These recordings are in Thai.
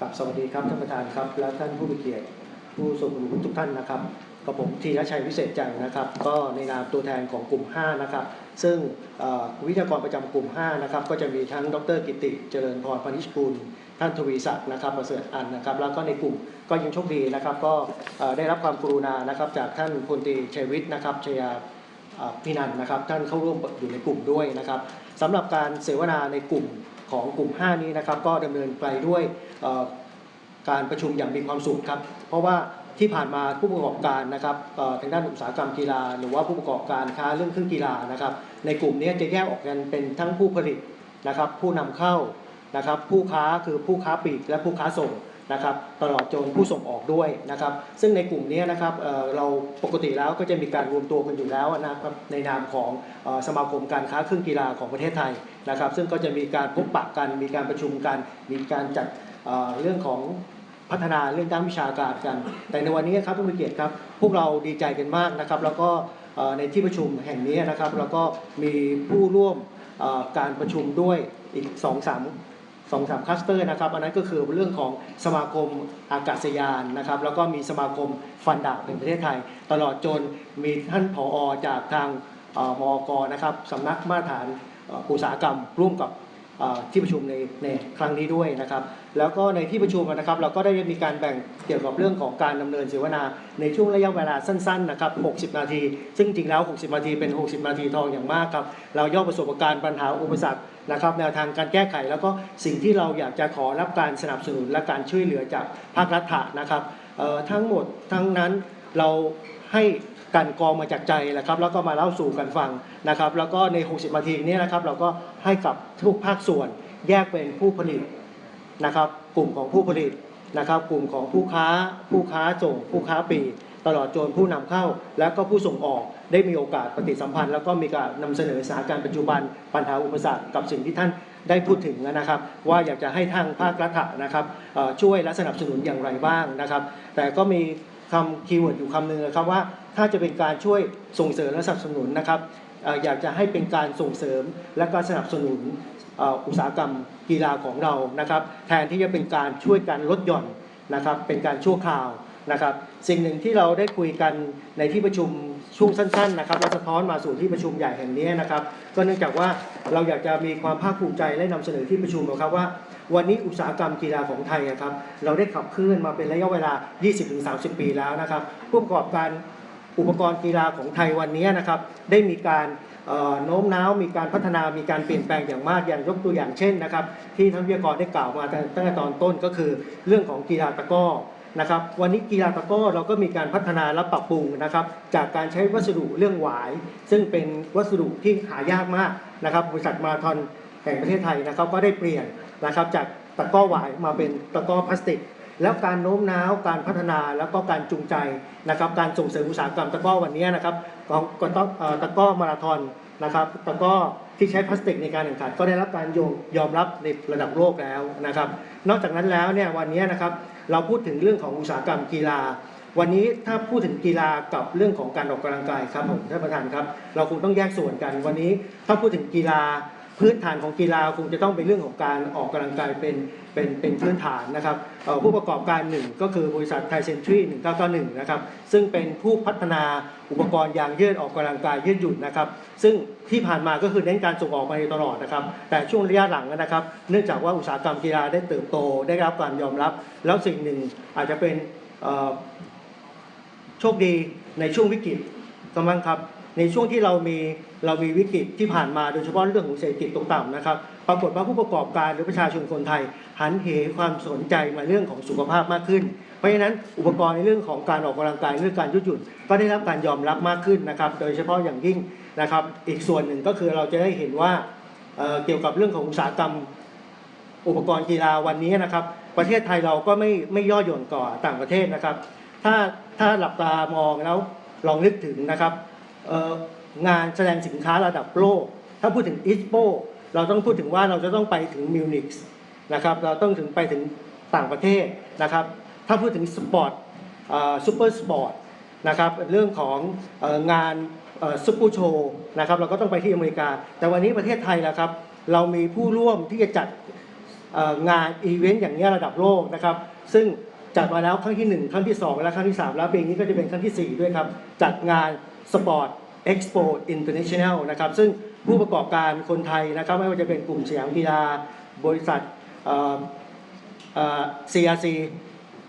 กับสวัสดีครับท่านประธานครับ และท่านผู้มีเกียรติผู้ทรงคุณวุฒิทุกท่านนะครับกับผมธีรชัยวิเศษจังนะครับ ก็ในนามตัวแทนของกลุ่ม 5 นะครับ ซึ่งวิทยากรประจำกลุ่ม 5 นะครับ ก็จะมีทั้งดรกิติเจริญพรพนิชกุลท่านทวีศักดิ์นะครับประเสริฐอันนะครับ แล้วก็ในกลุ่มก็ยังโชคดีนะครับ ก็ได้รับความกรุณานะครับจากท่านพลตรีชัยวิทย์นะครับชยาพี่นันนะครับ ท่านเข้าร่วมอยู่ในกลุ่มด้วยนะครับสำหรับการเสวนาในกลุ่ม ของกลุ่ม 5 นี้นะครับ ก็ดำเนินไปด้วยการประชุมอย่างมีความสุขครับ เพราะว่าที่ผ่านมาผู้ประกอบการนะครับทางด้านอุตสาหกรรมกีฬา หรือว่าผู้ประกอบการค้าเรื่องเครื่องกีฬานะครับ ในกลุ่มนี้จะแยกออกกันเป็นทั้งผู้ผลิตนะครับ ผู้นำเข้านะครับ ผู้ค้าคือผู้ค้าปลีกและผู้ค้าส่ง นะครับตลอดจนผู้ส่งออกด้วยนะครับซึ่งในกลุ่มนี้นะครับเราปกติแล้วก็จะมีการรวมตัวกันอยู่แล้วนะครับในนามของสมาคมการค้าเครื่องกีฬาของประเทศไทยนะครับ ซึ่งก็จะมีการพบปะกันมีการประชุมกันมีการจัดเรื่องของพัฒนาเรื่องด้านวิชาการกัน แต่ในวันนี้ครับท่านผู้มีเกียรติครับ พวกเราดีใจกันมากนะครับ แล้วก็ในที่ประชุมแห่งนี้นะครับ แล้วก็มีผู้ร่วมการประชุมด้วยอีก2อ สองสามคลัสเตอร์นะครับอันนั้นก็คือเรื่องของสมาคมอากาศยานนะครับแล้วก็มีสมาคมฟันดาบแห่งประเทศไทย ตลอดจนมีท่านผอจากทางเอ่อมอกนะครับสำนักมาตรฐานอุตสาหกรรม ร่วมกับ ที่ประชุมในในครั้งนี้ด้วยนะครับ แล้วก็ในที่ประชุมนะครับเราก็ได้มีการแบ่งเกี่ยวกับเรื่องของการดำเนินเสวนาในช่วงระยะเวลาสั้นๆนะครับ 60 นาที ซึ่งจริงแล้ว 60 นาทีเป็น 60 นาทีทองอย่างมากครับ เราย่อประสบการณ์ปัญหาอุปสรรคนะครับแนวทางการแก้ไข แล้วก็สิ่งที่เราอยากจะขอรับการสนับสนุนและการช่วยเหลือจากภาครัฐะนะครับทั้งหมดทั้งนั้นเราให้ กันกองมาจากใจแหละครับแล้วก็มาเล่าสู่กันฟังนะครับ แล้วก็ใน 60นาทีนี้นะครับ เราก็ให้กับทุกภาคส่วนแยกเป็นผู้ผลิตนะครับ กลุ่มของผู้ผลิตนะครับ กลุ่มของผู้ค้าผู้ค้าส่งผู้ค้าปลีตลอดจนผู้นำเข้า และก็ผู้ส่งออกได้มีโอกาสปฏิสัมพันธ์ แล้วก็มีการนำเสนอสถานการณ์ปัจจุบันปัญหาอุปสรรคกับสิ่งที่ท่านได้พูดถึงนะครับ ว่าอยากจะให้ทางภาครัฐนะครับช่วยและสนับสนุนอย่างไรบ้างนะครับ แต่ก็มี คำคีย์เวิร์ดอยู่คำหนึ่งนะครับว่าถ้าจะเป็นการช่วยส่งเสริมและสนับสนุนนะครับอยากจะให้เป็นการส่งเสริมและก็สนับสนุนอุตสาหกรรมกีฬาของเรานะครับ แทนที่จะเป็นการช่วยกันลดหย่อนนะครับ เป็นการชั่วคราวนะครับ สิ่งหนึ่งที่เราได้คุยกันในที่ประชุม ช่วงสั้นๆนะครับและสะท้อนมาสู่ที่ประชุมใหญ่แห่งนี้นะครับ ก็เนื่องจากว่าเราอยากจะมีความภาคภูมิใจและนำเสนอที่ประชุมนะครับว่า วันนี้อุตสาหกรรมกีฬาของไทยอะครับเราได้ขับเคลื่อนมาเป็นระยะเวลา 20-30 ปีแล้วนะครับผู้ประกอบการอุปกรณ์กีฬาของไทยวันนี้นะครับได้มีการโน้มน้าวมีการพัฒนามีการเปลี่ยนแปลงอย่างมากอย่างยกตัวอย่างเช่นนะครับที่ท่านวิทยากรได้กล่าวมาตั้งตั้งแต่ตอนต้นก็คือ เรื่องของกีฬาตะก้อ นะครับวันนี้กีฬาตะก้อเราก็มีการพัฒนาและปรับปรุงนะครับจากการใช้วัสดุเรื่องหวาย ซึ่งเป็นวัสดุที่หายากมากนะครับบริษัทมาราธอนแห่งประเทศไทยนะครับก็ได้เปลี่ยนนะครับจากตะก้อหวายมาเป็นตะก้อพลาสติก แล้วการโน้มน้าวการพัฒนาแล้วก็การจูงใจนะครับการส่งเสริมอุตสาหกรรมตะก้อวันนี้นะครับของก็ตะก้อมาราธอน นะครับตะกร้อที่ใช้พลาสติกในการแข่งขันก็ได้รับการยอมยอมรับในระดับโลกแล้วนะครับ นอกจากนั้นแล้วเนี่ยวันนี้นะครับเราพูดถึงเรื่องของอุตสาหกรรมกีฬา วันนี้ถ้าพูดถึงกีฬากับเรื่องของการออกกำลังกายครับผมท่านประธานครับ เราคงต้องแยกส่วนกันวันนี้ถ้าพูดถึงกีฬา พื้นฐานของกีฬาคงจะต้องเป็นเรื่องของการออกกำลังกายเป็นเป็นเป็นพื้นฐานนะครับผู้ประกอบการหนึ่งก็คือบริษัทไทเซนทรี1991นะครับซึ่งเป็นผู้พัฒนาอุปกรณ์ยางยืดออกกำลังกายยืดหยุ่นนะครับซึ่งที่ผ่านมาก็คือเน้นการส่งออกมาตลอดนะครับแต่ช่วงระยะหลังนะครับ เนื่องจากว่าอุตสาหกรรมกีฬาได้เติบโตได้รับการยอมรับ แล้วสิ่งหนึ่งอาจจะเป็นโชคดีในช่วงวิกฤตกำลังครับ ในช่วงที่เรามีเรามีวิกฤตที่ผ่านมาโดยเฉพาะเรื่องของเศรษฐกิจตกต่ำนะครับ ปรากฏว่าผู้ประกอบการหรือประชาชนคนไทย หันเหความสนใจมาเรื่องของสุขภาพมากขึ้น เพราะฉะนั้นอุปกรณ์ในเรื่องของการออกกำลังกายเรื่องการยืดหยุ่นก็ได้รับการยอมรับมากขึ้นนะครับ โดยเฉพาะอย่างยิ่งนะครับ อีกส่วนหนึ่งก็คือเราจะได้เห็นว่าเเกี่ยวกับเรื่องของอุตสาหกรรมอุปกรณ์กีฬาวันนี้นะครับ ประเทศไทยเราก็ไม่ไม่ย่อหย่อนก่อต่างประเทศนะครับ ถ้าถ้าหลับตามองแล้วลองนึกถึงนะครับ งานแสดงสินค้าระดับโลก ถ้าพูดถึงอิสโปเราต้องพูดถึงว่าเราจะต้องไปถึงมิวนิกนะครับเราต้องถึงไปถึงต่างประเทศนะครับ ถ้าพูดถึงสปอร์ตซูเปอร์สปอร์ตนะครับเรื่องของงานซุปเปอร์โชว์นะครับเราก็ต้องไปที่อเมริกา แต่วันนี้ประเทศไทยแล้วครับ เรามีผู้ร่วมที่จะจัดงานอีเวนต์อย่างนี้ระดับโลกนะครับ ซึ่ง จัดมาแล้วครั้งที่ 1 ครั้งที่ 2 และครั้งที่ 3 แล้วปีนี้ก็จะเป็นครั้งทีสี่ 4 ด้วยครับ จัดงาน Sport Expo International นะครับ ซึ่งผู้ประกอบการคนไทยนะครับ ไม่ว่าจะเป็นกลุ่มสยามกีฬาบริษัทเอ่อเอ่อ CRC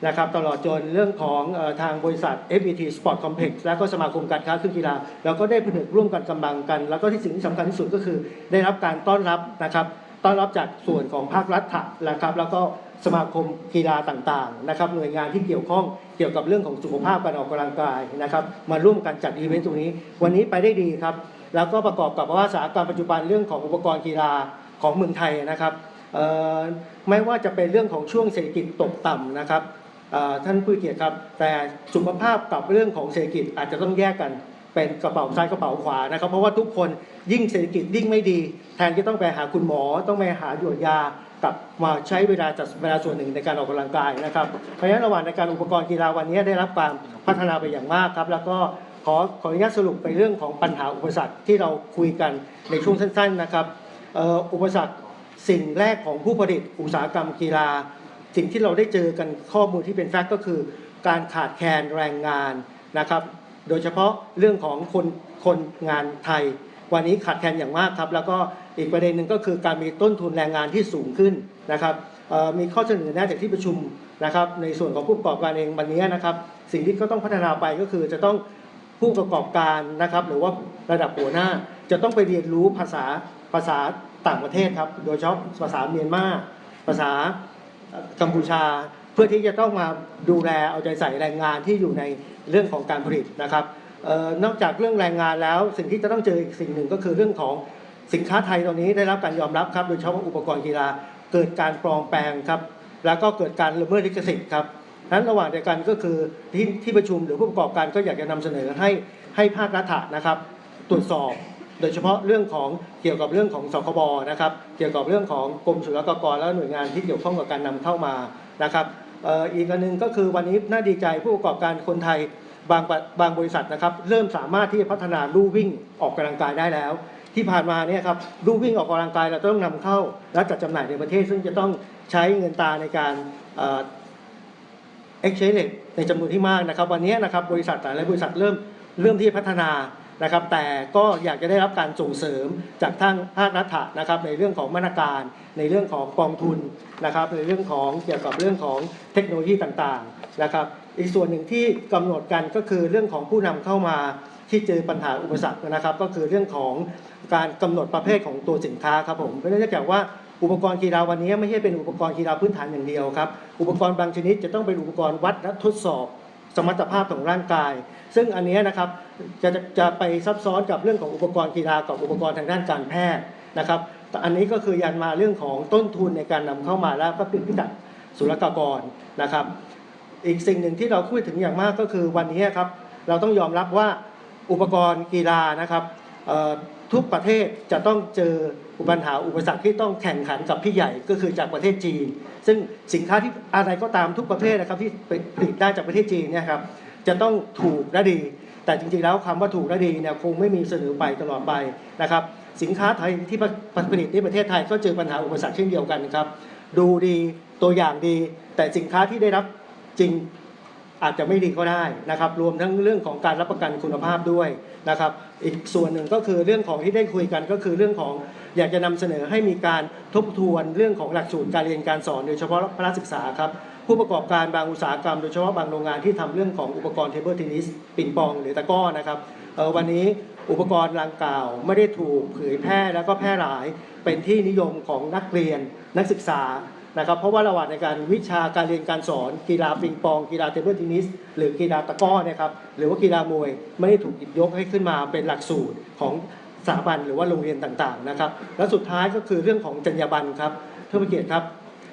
นะครับตลอดจนเรื่องของทางบริษัท FPT Sport Complex และก็สมาคมการค้าเครื่องกีฬาเราก็ได้ผนึกร่วมกันกำลังกัน แล้วก็ที่สิ่งที่สำคัญที่สุดก็คือ ได้รับการต้อนรับนะครับ ต้อนรับจากส่วนของภาครัฐนะครับแล้วก็ สมาคมกีฬาต่างๆนะครับหน่วยงานที่เกี่ยวข้องเกี่ยวกับเรื่องของสุขภาพการออกกำลังกายนะครับ มาร่วมกันจัดอีเวนต์ตรงนี้ วันนี้ไปได้ดีครับ แล้วก็ประกอบกับว่าสถานการณ์ปัจจุบันเรื่องของอุปกรณ์กีฬาของเมืองไทยนะครับไม่ว่าจะเป็นเรื่องของช่วงเศรษฐกิจตกต่ำนะครับท่านผู้เกียรติครับ แต่สุขภาพกับเรื่องของเศรษฐกิจอาจจะต้องแยกกัน เป็นกระเป๋าซ้ายกระเป๋าขวานะครับ เพราะว่าทุกคนยิ่งเศรษฐกิจยิ่งไม่ดี แทนที่ต้องไปหาคุณหมอ ต้องไปหาหยวดยากลับมาใช้เวลาจัดเวลาส่วนหนึ่งในการออกกำลังกายนะครับเพราะฉะนั้นระหว่างในการอุปกรณ์กีฬาวันนี้ได้รับการพัฒนาไปอย่างมากครับ แล้วก็ขอขออนุญาตสรุปไปเรื่องของปัญหาอุปสรรคที่เราคุยกันในช่วงสั้น ๆนะครับอุปสรรคสิ่งแรกของผู้ผลิตอุตสาหกรรมกีฬา สิ่งที่เราได้เจอกันข้อมูลที่เป็นแฟกต์ก็คือ การขาดแคลนแรงงานนะครับ โดยเฉพาะเรื่องของคนคนงานไทย วันนี้ขาดแคลนอย่างมากครับ แล้วก็อีกประเด็นหนึ่งก็คือการมีต้นทุนแรงงานที่สูงขึ้นนะครับมีข้อเสนอแนะจากที่ประชุมนะครับในส่วนของผู้ประกอบการเองวันนี้นะครับ สิ่งที่ก็ต้องพัฒนาไปก็คือจะต้องผู้ประกอบการนะครับ หรือว่าระดับหัวหน้าจะต้องไปเรียนรู้ภาษาภาษาต่างประเทศครับ โดยเฉพาะภาษาเมียนมาภาษากัมพูชา พื่อที่จะต้องมาดูแลเอาใจใส่แรงงานที่อยู่ในเรื่องของการผลิตนะครับออนอกจากเรื่องแรงงานแล้ว สิ่งที่จะต้องเจออีกสิ่งหนึ่งก็คือเรื่องของสินค้าไทยตอนนี้ได้รับการยอมรับครับโดยเฉพาะอุปกรณ์กีฬาเกิดการปลอมแปลงครับแล้วก็เกิดการละเมิดลิขสิทธิ์ครับนั้นระหว่างเดียวกันก็คือที่ที่ประชุมหรือผู้ประกอบการก็อยากจะนำเสนอให้ให้ภาครัฐนะครับ ตรวจสอบโดยเฉพาะเรื่องของเกี่ยวกับเรื่องของสคบนะครับ เกี่ยวกับเรื่องของกรมศุลกากรและหน่วยงานที่เกี่ยวข้องกับการนำเข้ามานะครับ อีกอันหนึงก็คือวันนี้น่าดีใจผู้ประกอบการคนไทยบางบางบริษัทนะครับ เริ่มสามารถที่จะพัฒนาลู่วิ่งออกกำลังกายได้แล้ว ที่ผ่านมาเนี่ยครับลู่วิ่งออกกำลังกายเราต้องนำเข้า และจัดจำหน่ายในประเทศ ซึ่งจะต้องใช้เงินตาในการเอ่อ exchange rate ในจำนวนที่มากนะครับ วันนี้นะครับบริษัทหลายบริษัทเริ่มเริ่มที่พัฒนา นะครับ แต่ก็อยากจะได้รับการส่งเสริมจากทางภาครัฐนะครับในเรื่องของมาตรการ ในเรื่องของกองทุนนะครับในเรื่องของเกี่ยวกับเรื่องของเทคโนโลยีต่างๆนะครับ อีกส่วนหนึ่งที่กำหนดกันก็คือเรื่องของผู้นำเข้ามาที่เจอปัญหาอุปสรรคนะครับ ก็คือเรื่องของการกำหนดประเภทของตัวสินค้าครับผมเพราะฉะนั้นเนื่องจากว่าอุปกรณ์กีฬาวันนี้ไม่ใช่เป็นอุปกรณ์กีฬาพื้นฐานอย่างเดียวครับ อุปกรณ์บางชนิดจะต้องเป็นอุปกรณ์วัดและทดสอบ สมรรถภาพของร่างกาย ซึ่งอันนี้นะครับ จะจะไปซับซ้อนกับเรื่องของอุปกรณ์กีฬากับอุปกรณ์ทางด้านการแพทย์นะครับอันนี้ก็คือยันมาเรื่องของต้นทุนในการนำเข้ามาแล้วก็เป็นพิกัดศุลกากรนะครับ อีกสิ่งหนึ่งที่เราพูดถึงอย่างมากก็คือวันนี้ครับเราต้องยอมรับว่าอุปกรณ์กีฬานะครับทุกประเทศจะต้องเจอปัญหาอุปสรรคที่ต้องแข่งขันกับพี่ใหญ่ก็คือจากประเทศจีน ซึ่งสินค้าที่อะไรก็ตามทุกประเภทนะครับที่ผลิตได้จากประเทศจีนเนี่ยครับจะต้องถูกและดี แต่จริงๆแล้วคำว่าถูกและดีเนี่ยคงไม่มีเสนอไปตลอดไปนะครับสินค้าไทยที่ผลิตในประเทศไทยก็เจอปัญหาอุปสรรคเช่นเดียวกันครับ ดูดีตัวอย่างดี แต่สินค้าที่ได้รับจริงอาจจะไม่ดีก็ได้นะครับ รวมทั้งเรื่องของการรับประกันคุณภาพด้วยนะครับ อีกส่วนหนึ่งก็คือเรื่องของที่ได้คุยกันก็คือเรื่องของอยากจะนำเสนอให้มีการทบทวนเรื่องของหลักสูตรการเรียนการสอนโดยเฉพาะพระศึกษาครับ ผู้ประกอบการบางอุตสาหกรรม โดยเฉพาะบางโรงงานที่ทำเรื่องของอุปกรณ์เทเบิลเทนนิสปิงปองหรือตะก้อนะครับวันนี้อุปกรณ์ดังกล่าวไม่ได้ถูกเผยแพร่แล้วก็แพร่หลายเป็นที่นิยมของนักเรียนนักศึกษานะครับเพราะว่าระหว่างในการวิชาการเรียนการสอนกีฬาปิงปอง กีฬาเทเบิลเทนนิสหรือกีฬาตะก้อนะครับหรือว่ากีฬามวยไม่ได้ถูกหยิบยกให้ขึ้นมาเป็นหลักสูตรของสถาบันหรือว่าโรงเรียนต่างๆนะครับและสุดท้ายก็คือเรื่องของจรรยาบรรณครับท่านผู้เกียรติครับ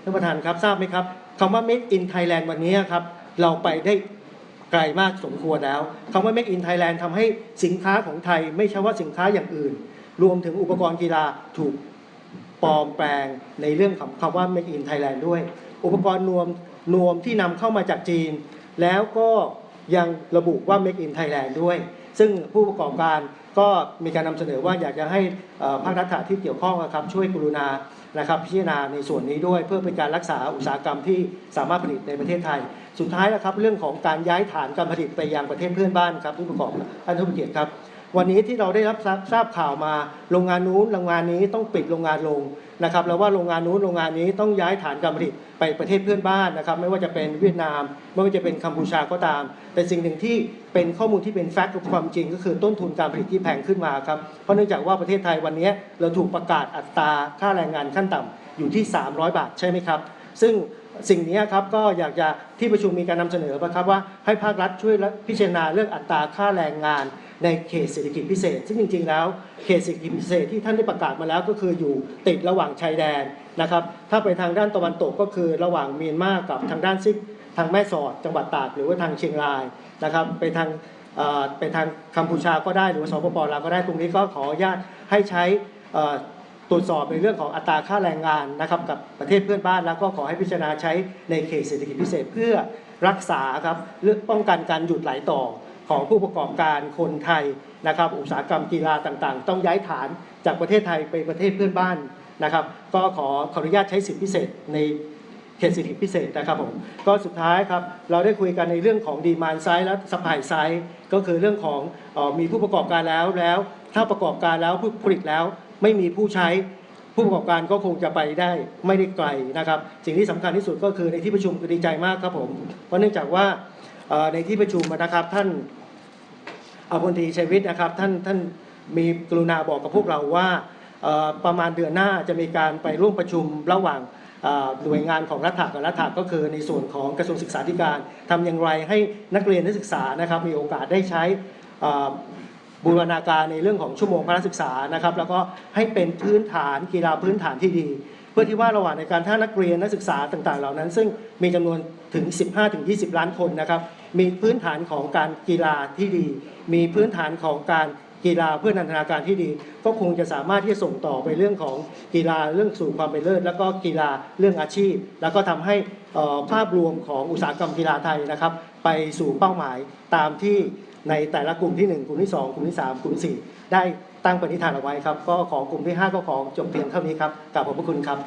ท่านประธานครับทราบไหมครับ คำว่า Make in Thailand วันนี้ครับเราไปได้ไกลมากสมควรแล้วคำว่า Make in Thailand ทำให้สินค้าของไทยไม่ใช่ว่าสินค้าอย่างอื่น รวมถึงอุปกรณ์กีฬาถูกปลอมแปลงในเรื่องของคำว่า Make in Thailand ด้วย อุปกรณ์นวมนวมที่นำเข้ามาจากจีน แล้วก็ยังระบุว่า Make in Thailand ด้วย ซึ่งผู้ประกอบการก็มีการนำเสนอว่าอยากจะให้ภาครัฐที่เกี่ยวข้องครับช่วยกรุณา นะครับพิจารณาในส่วนนี้ด้วยเพื่อเป็นการรักษาอุตสาหกรรมที่สามารถผลิตในประเทศไทย สุดท้ายนะครับเรื่องของการย้ายฐานการผลิตไปยังประเทศเพื่อนบ้านครับผู้ประกอบท่านผู้เกียรติครับ วันนี้ที่เราได้รับทราบข่าวมา โรงงานนู้นโรงงานนี้ต้องปิดโรงงานลงนะครับแล้วว่าโรงงานนู้นโรงงานนี้ต้องย้ายฐานการผลิตไปประเทศเพื่อนบ้านนะครับ ไม่ว่าจะเป็นเวียดนาม ไม่ว่าจะเป็นกัมพูชาก็ตาม แต่สิ่งหนึ่งที่เป็นข้อมูลที่เป็นแฟกต์ความจริง ก็คือต้นทุนการผลิตที่แพงขึ้นมาครับเพราะเนื่องจากว่าประเทศไทยวันนี้เราถูกประกาศอัตราค่าแรงงานขั้นต่ำอยู่ที่ 300 บาทใช่ไหมครับ ซึ่งสิ่งนี้ครับก็อยากจะที่ประชุมมีการนำเสนอนะครับว่าให้ภาครัฐช่วยพิจารณาเรื่องอัตราค่าแรงงาน ในเขตเศรษฐกิจพิเศษ ซึ่งจริงๆแล้วเขตเศรษฐกิจพิเศษที่ท่านได้ประกาศมาแล้ว ก็คืออยู่ติดระหว่างชายแดนนะครับ ถ้าไปทางด้านตะวันตกก็คือระหว่างเมียนมากับทางด้านซิกทางแม่สอดจังหวัดตากหรือว่าทางเชียงรายนะครับไปทางไปทางกัมพูชาก็ได้หรือว่าสปปลาวก็ได้ตรงนี้ก็ขออนุญาตให้ใช้ตรวจสอบในเรื่องของอัตราค่าแรงงานนะครับกับประเทศเพื่อนบ้านแล้วก็ขอให้พิจารณาใช้ในเขตเศรษฐกิจพิเศษเพื่อรักษาครับเรื่องป้องกันการหยุดไหลต่อ ของผู้ประกอบการคนไทยนะครับ อุตสาหกรรมกีฬาต่างๆ ต้องย้ายฐานจากประเทศไทยไปประเทศเพื่อนบ้านนะครับ ก็ขอขออนุญาตใช้สิทธิพิเศษในเขตเศรษฐกิจพิเศษนะครับผมก็สุดท้ายครับเราได้คุยกันในเรื่องของดีมานไซด์และสปายไซด์ก็คือเรื่องของออมีผู้ประกอบการแล้วแล้ว ถ้าประกอบการแล้วผู้ผลิตแล้วไม่มีผู้ใช้ผู้ประกอบการก็คงจะไปได้ไม่ได้ไกลนะครับ สิ่งที่สำคัญที่สุดก็คือในที่ประชุมคือดีใจมากครับผมเพราะเนื่องจากว่า ในที่ประชุมนะครับ ท่านอาพลตรีชัยวิทย์นะครับ ท่านท่านมีกรุณาบอกกับพวกเราว่าประมาณเดือนหน้าจะมีการไปร่วมประชุมระหว่างหน่วยงานของรัฐกับรัฐก็คือในส่วนของกระทรวงศึกษาธิการทำอย่างไรให้นักเรียนนักศึกษานะครับ มีโอกาสได้ใช้บูรณาการในเรื่องของชั่วโมงพละศึกษานะครับ แล้วก็ให้เป็นพื้นฐานกีฬาพื้นฐานที่ดี เพื่อที่ว่าระหว่างในการถ้านักเรียนนักศึกษาต่าง ๆ เหล่านั้น ซึ่งมีจำนวนถึง 15-20 ล้านคนนะครับมีพื้นฐานของการกีฬาที่ดี มีพื้นฐานของการกีฬาเพื่อนันทนาการที่ดี ก็คงจะสามารถที่จะส่งต่อไปเรื่องของกีฬาเรื่องสู่ความเป็นเลิศ แล้วก็กีฬาเรื่องอาชีพ แล้วก็ทำให้ภาพรวมของอุตสาหกรรมกีฬาไทยนะครับ ไปสู่เป้าหมายตามที่ในแต่ละกลุ่มที่ 1 กลุ่มที่ 2 กลุ่มที่ 3 กลุ่มที่ 4 ได้ตั้งปณิธานเอาไว้ครับ ก็ของกลุ่มที่ 5 ก็ขอจบเพียงเท่านี้ครับกราบขอบพระคุณครับ